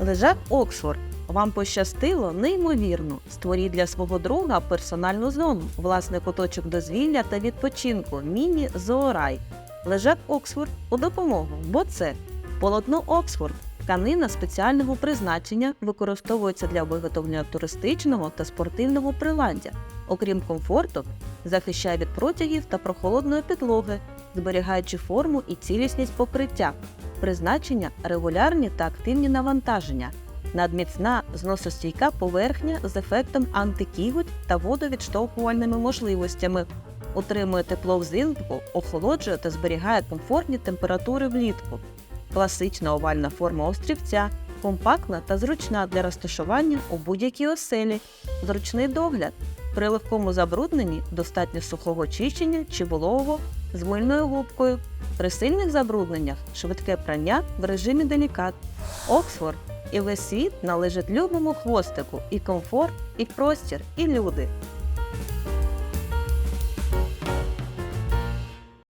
Лежак Оксфорд. Вам пощастило неймовірно. Створіть для свого друга персональну зону, власний куточок дозвілля та відпочинку. Міні Зоорай. Лежак Оксфорд у допомогу, бо це полотно Оксфорд. Тканина спеціального призначення використовується для виготовлення туристичного та спортивного приладдя. Окрім комфорту, захищає від протягів та прохолодної підлоги, зберігаючи форму і цілісність покриття. Призначення регулярні та активні навантаження. Надміцна зносостійка поверхня з ефектом антикіготь та водовідштовхувальними можливостями. Утримує тепло взимку, охолоджує та зберігає комфортні температури влітку. Класична овальна форма острівця, компактна та зручна для розташування у будь-якій оселі. Зручний догляд. При легкому забрудненні достатньо сухого чищення чи вологого з мильною губкою. При сильних забрудненнях швидке прання в режимі делікат. Оксфорд і весь світ належить любому хвостику, і комфорт, і простір, і люди.